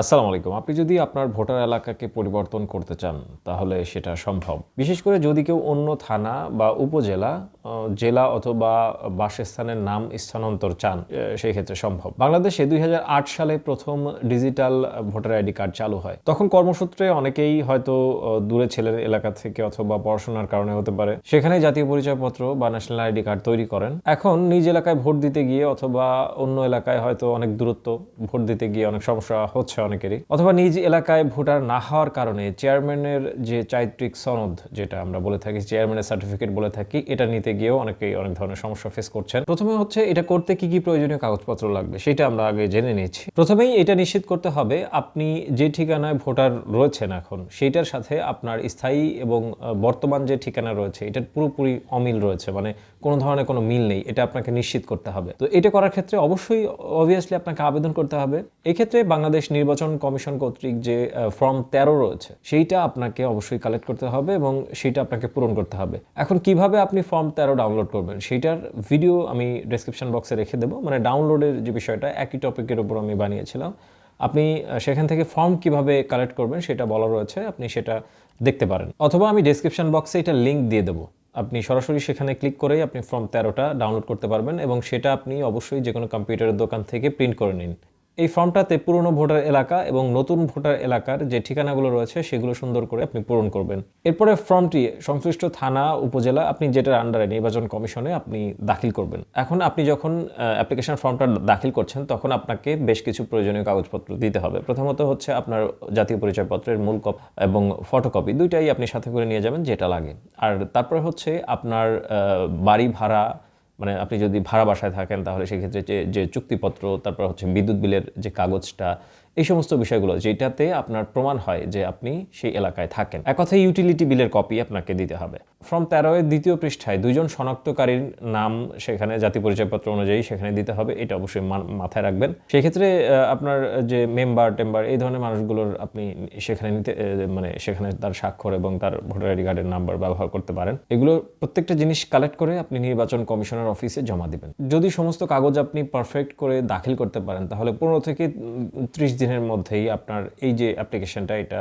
আসসালামু আলাইকুম। আপনি যদি আপনার ভোটার এলাকাকে পরিবর্তন করতে চান, তাহলে সেটা সম্ভব। বিশেষ করে যদি কেউ অন্য থানা বা উপজেলা জেলা অথবা বাসস্থানের নাম স্থানান্তর চান সেই ক্ষেত্রে সম্ভব। বাংলাদেশে দুই হাজার আট সালে প্রথম ডিজিটাল ভোটার আইডি কার্ড চালু হয়। তখন কর্মসূত্রে অনেকেই হয়তো দূরে ছেলের এলাকা থেকে অথবা পড়াশোনার কারণে হতে পারে। সেখানে জাতীয় পরিচয়পত্র বা ন্যাশনাল আইডি কার্ড তৈরি করেন। এখন নিজ এলাকায় ভোট দিতে গিয়ে অথবা অন্য এলাকায় হয়তো অনেক দূরত্ব ভোট দিতে গিয়ে অনেক সমস্যা হচ্ছে অনেকেরই, অথবা নিজ এলাকায় ভোটার না হওয়ার কারণে চেয়ারম্যানের যে চারিত্রিক সনদ যেটা আমরা বলে থাকি, চেয়ারম্যানের সার্টিফিকেট বলে থাকি, এটা নিতে গিয়েও অনেকেই অনেক ধরনের সমস্যা ফেস করছেন। প্রথমে হচ্ছে এটা করতে কি কি প্রয়োজনীয় কাগজপত্র লাগবে সেটা আমরা আগে জেনে নিয়েছি। প্রথমেই এটা নিশ্চিত করতে হবে আপনি যে ঠিকানায় ভোটার রয়েছেন এখন, সেইটার সাথে আপনার স্থায়ী এবং বর্তমান যে ঠিকানা রয়েছে, এটার পুরোপুরি অমিল রয়েছে মানে কোনো ধরনের কোনো মিল নেই, এটা আপনাকে নিশ্চিত করতে হবে। তো এটা করার ক্ষেত্রে অবশ্যই অবভিয়াসলি আপনাকে আবেদন করতে হবে। এক্ষেত্রে বাংলাদেশ নির্বাচন কমিশন কর্তৃক যে ফর্ম তেরো রয়েছে, সেইটা আপনাকে অবশ্যই কালেক্ট করতে হবে এবং সেইটা আপনাকে পূরণ করতে হবে। এখন কীভাবে আপনি ফর্ম তেরো ডাউনলোড করবেন, সেইটার ভিডিও আমি ডেসক্রিপশন বক্সে রেখে দেবো। মানে ডাউনলোডের যে বিষয়টা, একই টপিকের উপর আমি বানিয়েছিলাম। আপনি সেখান থেকে ফর্ম কীভাবে কালেক্ট করবেন সেটা বলা রয়েছে, আপনি সেটা দেখতে পারেন। অথবা আমি ডেসক্রিপশন বক্সে এটা লিঙ্ক দিয়ে দেবো। আপনি সরাসরি সেখানে ক্লিক করেই আপনি ফর্ম তেরোটা ডাউনলোড করতে পারবেন এবং সেটা আপনি অবশ্যই যে কোনো কম্পিউটারের দোকান থেকে প্রিন্ট করে নিন। এই ফর্মটাতে পুরনো ভোটার এলাকা এবং নতুন ভোটার এলাকার যে ঠিকানাগুলো রয়েছে, সেগুলো সুন্দর করে আপনি পূরণ করবেন। এরপরে ফর্মটি সংশ্লিষ্ট থানা, উপজেলা, আপনি যেটার আন্ডারে নির্বাচন কমিশনে আপনি দাখিল করবেন। এখন আপনি যখন অ্যাপ্লিকেশন ফর্মটা দাখিল করছেন, তখন আপনাকে বেশ কিছু প্রয়োজনীয় কাগজপত্র দিতে হবে। প্রথমত হচ্ছে আপনার জাতীয় পরিচয়পত্রের মূল কপ এবং ফটোকপি দুইটাই আপনি সাথে করে নিয়ে যাবেন, যেটা লাগে। আর তারপরে হচ্ছে আপনার বাড়ি ভাড়া মানে আপনি যদি ভাড়া বাসায় থাকেন, তাহলে সেক্ষেত্রে যে যে চুক্তিপত্র, তারপর হচ্ছে বিদ্যুৎ বিলের যে কাগজটা, এই সমস্ত বিষয়গুলো, যেটাতে আপনার প্রমাণ হয় যে আপনি সেই এলাকায় থাকেন। এক কথায় ইউটিলিটি বিলের কপি আপনাকে দিতে হবে। ফর্ম তেরো এর দ্বিতীয় পৃষ্ঠায় দুইজন শনাক্তকারীর নাম সেখানে জাতি পরিচয়পত্র অনুযায়ী সেখানে দিতে হবে, এটা অবশ্যই মাথায় রাখবেন। সেক্ষেত্রে আপনার যে মেম্বার টেম্বার এই ধরনের মানুষগুলোর আপনি সেখানে নিতে মানে সেখানে তার স্বাক্ষর এবং তার ভোটার আইডি কার্ডের নাম্বার ব্যবহার করতে পারেন। এগুলো প্রত্যেকটা জিনিস কালেক্ট করে আপনি নির্বাচন কমিশনের অফিসে জমা দিবেন। যদি সমস্ত কাগজ আপনি পারফেক্ট করে দাখিল করতে পারেন, তাহলে পনেরো থেকে ত্রিশ দিনের মধ্যেই আপনার এই যে অ্যাপ্লিকেশনটা এটা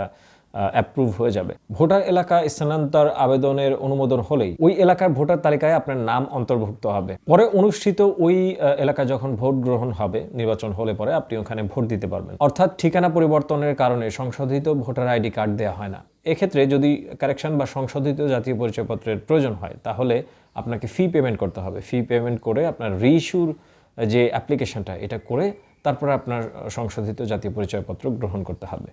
অ্যাপ্রুভ হয়ে যাবে। ভোটার এলাকা স্থানান্তর আবেদনের অনুমোদন হলেই ওই এলাকার ভোটার তালিকায় আপনার নাম অন্তর্ভুক্ত হবে। পরে অনুষ্ঠিত ওই আহ, এলাকায় যখন ভোট গ্রহণ হবে নির্বাচন হলে পরে আপনি ওখানে ভোট দিতে পারবেন। অর্থাৎ ঠিকানা পরিবর্তনের কারণে সংশোধিত ভোটার আইডি কার্ড দেওয়া হয় না। এক্ষেত্রে যদি কারেকশন বা সংশোধিত জাতীয় পরিচয়পত্রের প্রয়োজন হয় তাহলে আপনাকে ফি পেমেন্ট করতে হবে। ফি পেমেন্ট করে আপনার রিইস্যুর যে অ্যাপ্লিকেশনটা এটা করে তারপরে আপনার সংশোধিত জাতীয় পরিচয়পত্র গ্রহণ করতে হবে।